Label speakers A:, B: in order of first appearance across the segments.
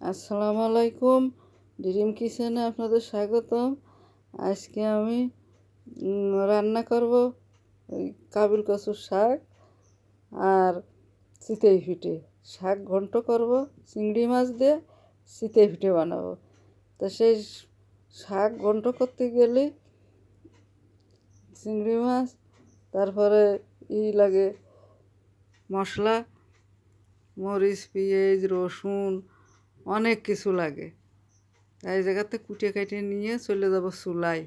A: আসসালামু আলাইকুম। ড্রিম কিচেনে আপনাদের স্বাগতম। আজকে আমি রান্না করব কাবিল কচুর শাক আর চিতই ফিটে শাক ঘন্ট করব, চিংড়ি মাছ দিয়ে চিতই ফিটে বানাবো। তা সেই শাক ঘন্ট করতে গেলে চিংড়ি মাছ, তারপরে ই লাগে মশলা, মরিচ, পেঁয়াজ, রসুন অনেক কিছু লাগে। তাই জায়গাতে কুটিয়ে কাটিয়ে নিয়ে চলে যাব চুলায়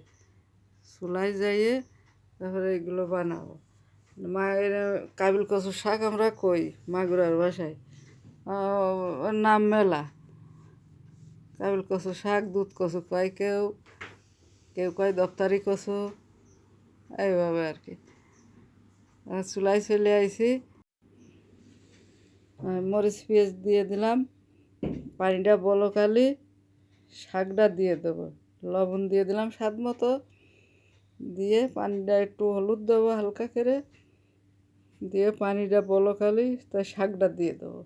A: চুলায় যাইয়ে তারপরে এগুলো বানাবো। মায়ের কাবিল কচুর শাক আমরা কই? মাগুরার বাসায়। নাম মেলা। কাবিল কচু শাক, দুধ কচু কয় কেউ? কেউ কয় দপ্তারি কচু। এইভাবে আর কি। চুলায় চলে আইছি। মরিচ পেঁয়াজ দিয়ে দিলাম। পানিটা বলকালি শাকটা দিয়ে দেবো। লবণ দিয়ে দিলাম স্বাদ মতো। দিয়ে পানিটা একটু হলুদ দেবো হালকা করে। দিয়ে পানিটা বলকালি তাই শাকটা দিয়ে দেবো।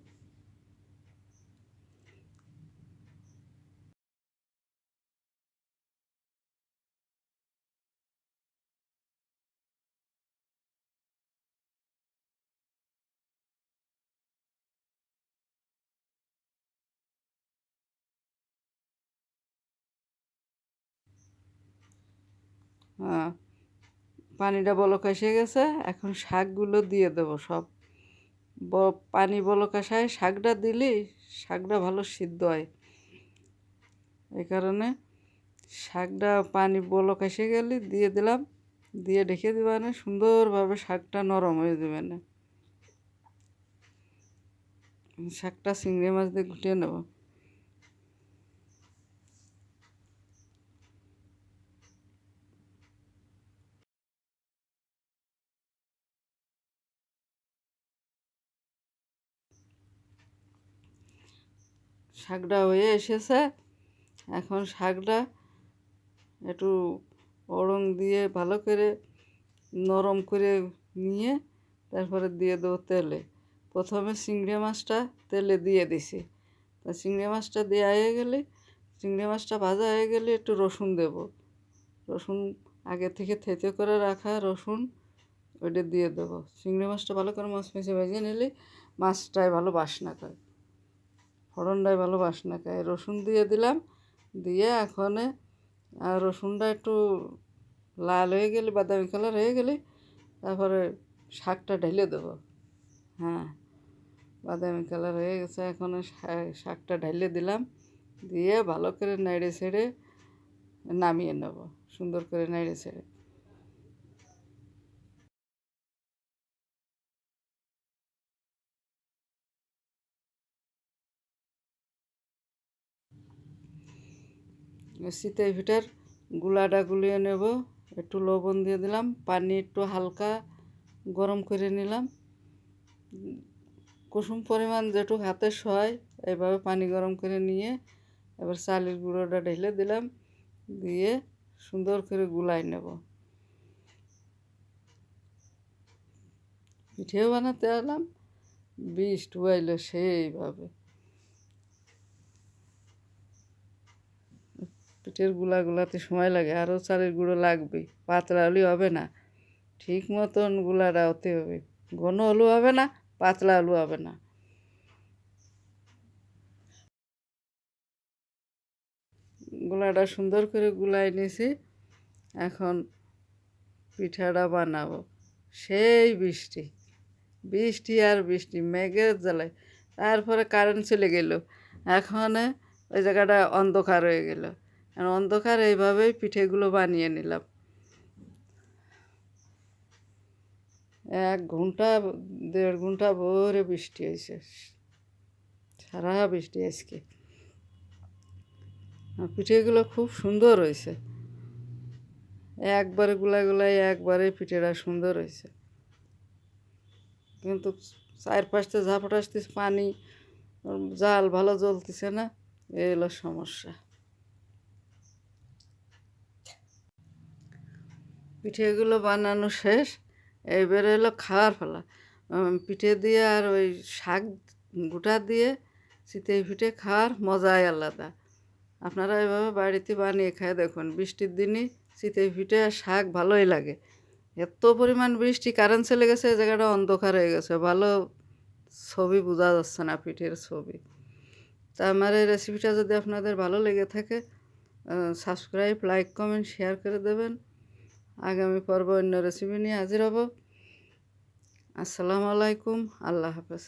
A: পানিটা বলক এসে গেছে, এখন শাকগুলো দিয়ে দেবো সব। পানি বলক আসায় শাকটা দিলে, শাকটা ভালো সিদ্ধ হয়। এই কারণে শাকটা পানি বলক এসে গেলে দিয়ে দিলাম, দিয়ে ঢেকে দিবা না, সুন্দরভাবে শাকটা নরম হয়ে যাবে না। শাকটা চিংড়ি মাছ দিয়ে গুটিয়ে নেব। শাকটা হয়ে এসেছে। এখন শাকটা একটু ওড়ং দিয়ে ভালো করে নরম করে নিয়ে তারপরে দিয়ে দেবো তেলে। প্রথমে চিংড়ি মাছটা তেলে দিয়ে দিছি। তা চিংড়ি মাছটা দেওয়া হয়ে গেলে, চিংড়ি মাছটা ভাজা হয়ে গেলে একটু রসুন দেব। রসুন আগে থেকে থেতে করে রাখা রসুন ওইটা দিয়ে দেবো। চিংড়ি মাছটা ভালো করে মাছ মেছে ভেজে নিলে মাছটায় ভালো বাসনা করে। ফোড়নটায় ভালো বাসনা খায় রসুন দিয়ে দিলাম, দিয়ে এখন আর রসুনটা একটু লাল হয়ে গেলে, বাদামি কালার হয়ে গেলে, তারপরে শাকটা ঢেলে দেবো। হ্যাঁ বাদামি কালার হয়ে গেছে, এখন শাকটা ঢেলে দিলাম, দিয়ে ভালো করে নেড়ে ছেড়ে নামিয়ে নেব, সুন্দর করে নেড়ে ছেড়ে। শীতের ভিটার গুলাটা গুলিয়ে নেব, একটু লবণ দিয়ে দিলাম, পানি একটু হালকা গরম করে নিলাম। কুসুম পরিমাণ যেটুক হাতে সয় এইভাবে পানি গরম করে নিয়ে এবার চালের গুঁড়োটা ঢেলে দিলাম, দিয়ে সুন্দর করে গুলাই নেব। পিঠেও বানাতে এলাম বিষ টুয়াইলো সেইভাবে। পিঠেরগুলা গুলাতে সময় লাগে, আরও চালের গুঁড়ো লাগবে পাতলা হলে হবে না। ঠিক মতন গুলাটা হতে হবে, ঘন হলেও হবে না, পাতলা হলেও হবে না। গুলাটা সুন্দর করে গুলাই নিয়েছি, এখন পিঠাটা বানাবো। সেই বৃষ্টি বৃষ্টি আর বৃষ্টি, মেঘের জ্বালায়। তারপরে কারেন্ট চলে গেল, এখন ওই জায়গাটা অন্ধকার হয়ে গেল। আর অন্ধকার এইভাবেই পিঠেগুলো বানিয়ে নিলাম। এক ঘণ্টা, দেড় ঘণ্টা ভরে বৃষ্টি হয়েছে। সারা বৃষ্টি আজকে। আর পিঠেগুলো খুব সুন্দর হয়েছে। একবারে গুলা গুলাই একবারে পিঠেটা সুন্দর হয়েছে। কিন্তু চারপাশতে আসতেছে পানি, জাল ভালো জ্বলতেছে না এই হলো সমস্যা। পিঠেগুলো বানানো শেষ, এবারে হলো খাওয়ার ফেলা পিঠে দিয়ে আর ওই শাক গোটা দিয়ে চিতই পিঠে খাওয়ার মজাই আলাদা। আপনারা এভাবে বাড়িতে বানিয়ে খায় দেখুন, বৃষ্টির দিনই চিতই পিঠে আর শাক ভালোই লাগে। এত পরিমাণ বৃষ্টি কারেন্ট চলে গেছে জায়গাটা অন্ধকার হয়ে গেছে। ভালো ছবি বোঝা যাচ্ছে না পিঠের ছবি। তা আমার এই রেসিপিটা যদি আপনাদের ভালো লেগে থাকে সাবস্ক্রাইব লাইক কমেন্ট শেয়ার করে দেবেন। আগামী পর্ব অন্য রেসিপি নিয়ে হাজির হব। আসসালামু আলাইকুম আল্লাহ হাফেজ।